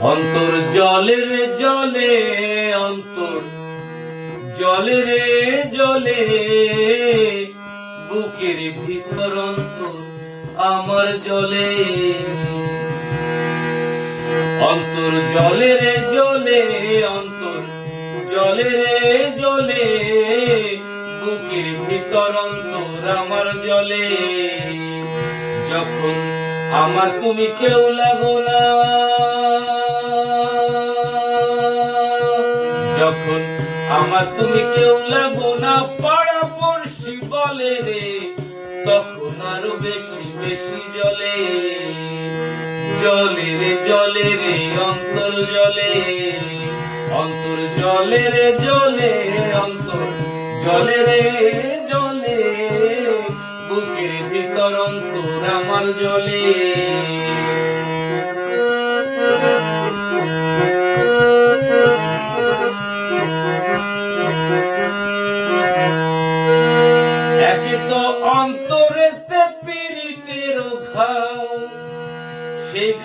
অন্তর জলে রে জলে, অন্তর জলে রে জলে, বুকের ভিতর অন্তর আমার জলে। অন্তর জলে রে জলে, অন্তর জলে রে জলে, বুকের ভিতর অন্তর আমার জলে। যখন আমার তুমি কেউ লাগো না যখন আমার তুমি কেউ লাগো না পাড়া পড়শি বলে রে, তখন আরও বেশি বেশি জলে। জলে রে জলে রে, অন্তর জলে। অন্তর জলে রে, জলে, অন্তর জলে রে, জলে। বুকের ভিতর অন্তর আমার জলে।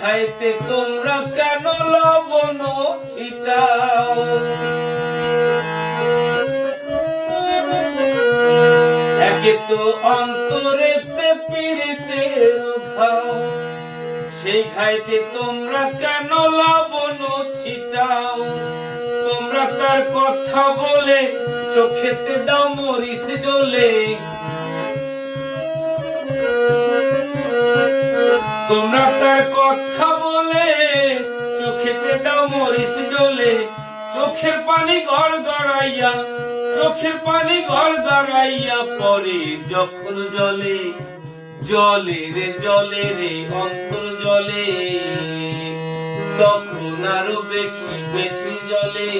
খাইতে তোমরা কেন লবণ ছিটাও? একে তো অন্তরেতে পীড়িতের ঘাও। সেই তোমরা কেন লবণ ছিটাও? তোমরা তার কথা বলে চোখেতে দাও মরিস ডোলে তোমরা তার কথা বলে, চোখেতে দাও মরিস ডোলে। চোখের পানি ঘর গড়াইয়া চোখের পানি ঘর গড়াইয়া পরে যখন জলে। জলে রে জলে রে, অন্তর জলে। তখন আরও বেশি বেশি জলে।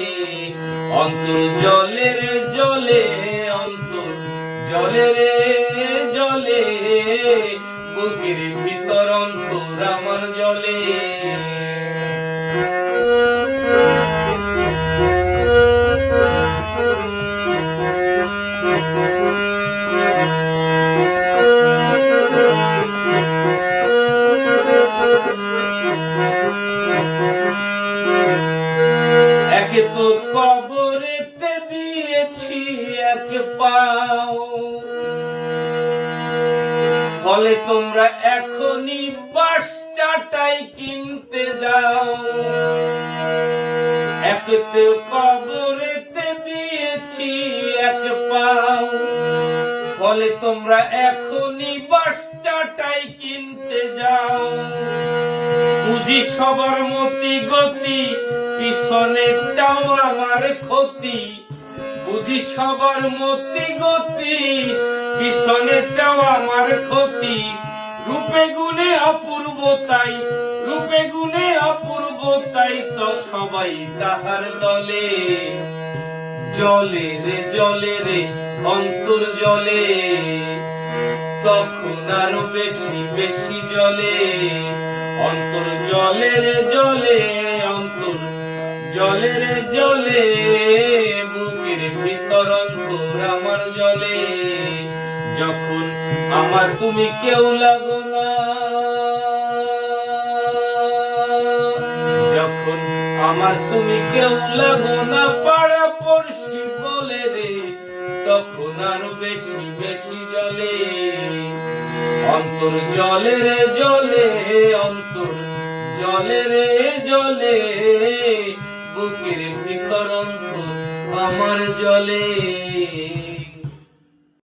অন্তর জলে রে, জলে, অন্তর জলে রে, জলে। বুকের ভিতর অন্তর আমার জলে। একে তো কবরেতে দিয়েছি এক পাও ফলে তোমরা এখনই বাস চাটাই কিনতে যাও। একে তো কবরেতে দিয়েছি এক পাও। ফলে তোমরা এখনই বাস চাটাই কিনতে যাও। বুঝি সবার মতি গতি, পিছনে চাও আমার ক্ষতি। বুঝি সবার মতি গতি পিছনে চাও আমার ক্ষতি। রূপে গুণে অপূর্বতাই রূপে গুণে অপূর্বতাই তো সবাই তাহার দলে। জলে রে জলে রে, অন্তর জলে। তখন আরও বেশি বেশি জলে। অন্তর জলে রে, জলে। জলে রে জলে বুকের ভিতর অন্তর আমার জলে। যখন আমার তুমি কেউ লাগো না, যখন আমার তুমি কেউ লাগো না, পাড়া পড়শি বলে রে, তখন আরও বেশি বেশি জলে। অন্তর জলে রে জলে, অন্তর জলে রে জলে বুকের ভিতর অন্তর আমার জলে